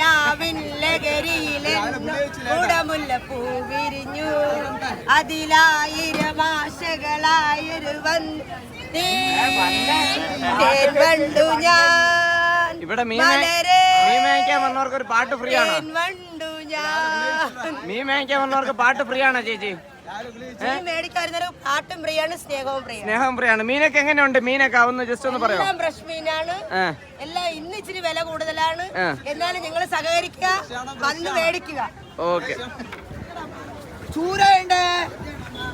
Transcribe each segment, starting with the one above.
കിനാവിൻ ലഹരിയിലെ ഉടമുല്ലപ്പൂ പൂ വിരിഞ്ഞു. അതിലായിരം ആശകളായൊരു വന്ന്. വണ്ടു ഞാൻ. ഇവിടെ മീൻ മേയ്ക്കാൻ വന്നവർക്ക് ഒരു പാട്ട് ഫ്രീ ആണ്? മീൻ മേയ്ക്കാൻ വന്നവർക്ക് പാട്ട് ഫ്രീ ആണോ ചേച്ചി? പ്രിയാണ് സ്നേഹവും പ്രിയാണ് സ്നേഹം മീനൊക്കെ എങ്ങനെയുണ്ട്? മീനൊക്കെ ആവുന്ന ജസ്റ്റ് ഒന്ന് പറയാം? എല്ലാം ഫ്രഷ് മീനാണ് എല്ലാം ഇന്ന് ഇച്ചിരി വില കൂടുതലാണ്. എന്നാലും നിങ്ങൾ സഹകരിക്കുക വന്ന് മേടിക്കുക. ഓക്കെ. ചൂരയുണ്ട്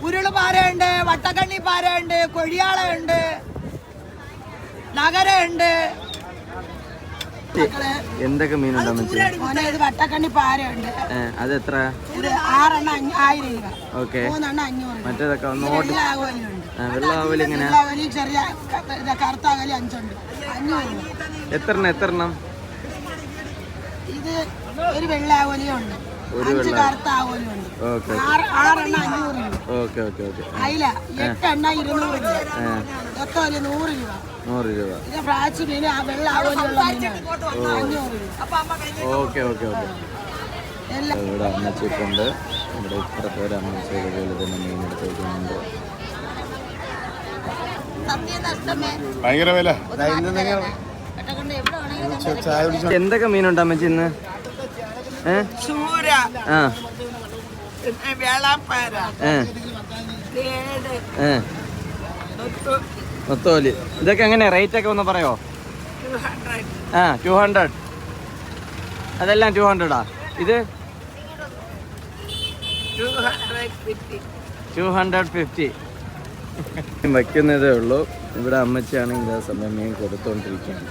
ഉരുൾ പാരയുണ്ട് വട്ടക്കണ്ണി പാരയുണ്ട് കൊഴിയാളയുണ്ട് നഗരയുണ്ട്. എന്തൊക്കെ മീനുണ്ട് അമ്മച്ചി മോനെ വട്ടക്കണ്ണി പാരയുണ്ട്. ഏ, അത് എത്ര ഓക്കെ. മറ്റേതൊക്കെ നോട്ട് വെള്ളാവലി ഇങ്ങനെ ഇത് രൂപ. എത്രണ്ണം എത്രണ്ണം? ഇത് ഒരു വെള്ളാവലിയുണ്ട് ഒരു വെള്ള ഓക്കെ ഓക്കെ. ഓക്കെ ഓക്കെ അയില ഇരുന്നൂറ് നൂറ് രൂപ. നൂറ് രൂപ. ഇത് പ്രാച്ചി മീൻ ആ വെള്ള ആകോലിയുള്ള മീനാണ് അഞ്ഞൂറ് രൂപ. Okay okay okay. ഇവിടെ അമ്മച്ചിട്ടുണ്ട് ഇവിടെ ഇപ്പുറത്തെ ഒരു അമ്മച്ചി ഇതുപോലെ തന്നെ മീൻ എടുത്ത് വയ്ക്കുന്നുണ്ട് ഭയങ്കര വില. എന്തൊക്കെ മീനുണ്ട് അമ്മച്ചി ഇന്ന്? ഏഹ് ആ. വേളാപ്പാര ഏ. ഒത്തോലി ഇതൊക്കെ എങ്ങനെയാ? റേറ്റ് ഒക്കെ ഒന്ന് പറയോ? ആ ടു ഹൺഡ്രഡ് അതെല്ലാം ടു ഹൺഡ്രഡാ ഇത്? ടു ഹൺഡ്രഡ് ഫിഫ്റ്റി വയ്ക്കുന്നതേ ഉള്ളൂ. ഇവിടെ അമ്മച്ചിയാണെങ്കിൽ ആ സമയം മീൻ കൊടുത്തോണ്ടിരിക്കുകയാണ്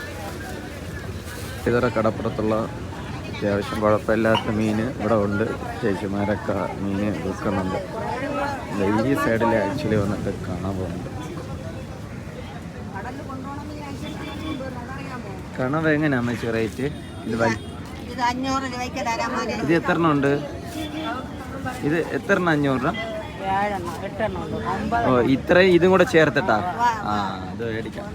ഇതര കടപ്പുറത്തുള്ള അത്യാവശ്യം കുഴപ്പമില്ലാത്ത മീൻ ഇവിടെ ഉണ്ട്. ചേച്ചിമാരൊക്കെ മീൻ വിൽക്കുന്നുണ്ട്. ഈ സൈഡിൽ ആക്ച്വലി വന്നിട്ട് കാണാൻ പോകുന്നുണ്ട്. കണവ എങ്ങനെയാ അമ്മച്ചി റേറ്റ്? ഇത് ഇത് അഞ്ഞൂറ് രൂപയ്ക്ക് തരാൻ മതി ഇത് എത്ര എണ്ണം ഉണ്ട്? ഇത് എത്ര എണ്ണം അഞ്ഞൂറ് രൂപ? ഓ ഇത്രയും ഇതും കൂടെ ചേർത്തിട്ടാ? ആ ഇത് മേടിക്കാം.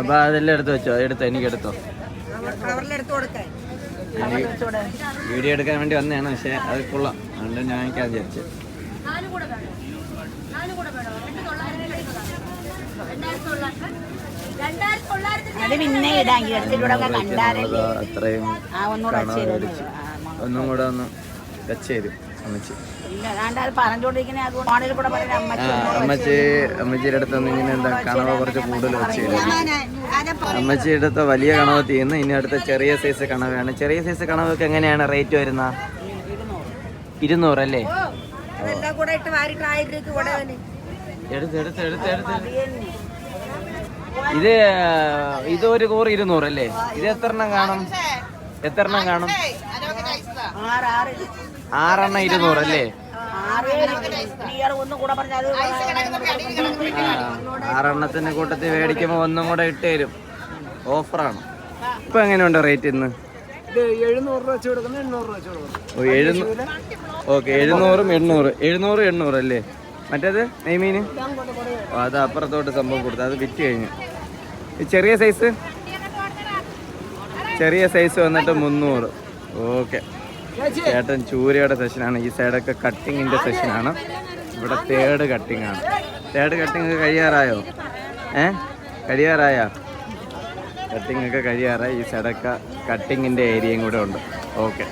അപ്പൊ അതെല്ലാം എടുത്ത് വെച്ചോ? എടുത്തോ എനിക്ക് എടുത്തോ. വീഡിയോ എടുക്കാൻ വേണ്ടി വന്നതാണ് പക്ഷെ അത് കൊള്ളാം. അതുകൊണ്ട് ഞാൻ വിചാരിച്ചു. അത് പിന്നെ ഇടാൻ എടുത്തിലൂടെ കണ്ടാലല്ലേ അത്രയും ആ ഒന്നുകൂടെ കണവ മേടിച്ചു ഒന്നും കൂടെ ഒന്ന് ടച്ച് ചെയ്തു അമ്മച്ചി. അമ്മച്ചി അമ്മച്ചിയുടെ അടുത്ത് ഇങ്ങനെ എന്താ കണവ കുറച്ച് കൂടുതൽ വെച്ച് തരും. അമ്മച്ചിയുടെ അടുത്ത് വലിയ കണവ തീർന്ന് ഇനി അടുത്ത ചെറിയ സൈസ് കണവയാണ്. ചെറിയ സൈസ് കണവൊക്കെ എങ്ങനെയാണ് റേറ്റ് വരുന്ന ഇരുന്നൂറല്ലേ അതെല്ലാം കൂടെ ഇട്ട് വാരിട്ട് ആയിരം രൂപയ്ക്ക് കൂടെ തന്നെ. എടുത്ത് എടുത്ത് എടുത്ത് എടുത്ത്. ഇത് ഇത് ഒരു കൂറ് ഇരുന്നൂറല്ലേ ഇത് എത്ര എണ്ണം കാണും? എത്ര എണ്ണം കാണും? ആറ് ആറ് ആറെണ്ണം ഇരുന്നൂറ് അല്ലേ? ആറെണ്ണത്തിന്റെ കൂട്ടത്തിൽ മേടിക്കുമ്പോ ഒന്നും കൂടെ ഇട്ട് തരും. ഓഫറാണ് ഇപ്പൊ എങ്ങനെയുണ്ട് റേറ്റ് ഇന്ന്? ഓ, എഴുന്നൂ- ഓക്കെ എഴുന്നൂറും എണ്ണൂറ്. എഴുന്നൂറ് എണ്ണൂറ് അല്ലേ? മറ്റേത്? നെയ്മീന്? അത് അപ്പുറത്തോട്ട് സംഭവം കൊടുത്തു അത് വിറ്റ് കഴിഞ്ഞു. ചെറിയ സൈസ്? ചെറിയ സൈസ് വന്നിട്ട് മുന്നൂറ്. ഓക്കെ. ചേട്ടൻ ചൂരയുടെ സെഷനാണ്. ഈ സൈഡൊക്കെ കട്ടിങ്ങിന്റെ സെഷനാണ്. ഇവിടെ തേർഡ് കട്ടിങ് ആണ് തേർഡ് കട്ടിങ് കഴിയാറായോ? ഏ? കഴിയാറായോ? കട്ടിങ് ഒക്കെ കഴിയാറായി ഈ സൈഡൊക്കെ. കട്ടിങ്ങിന്റെ ഏരിയയും കൂടെ ഉണ്ട്. ഓക്കെ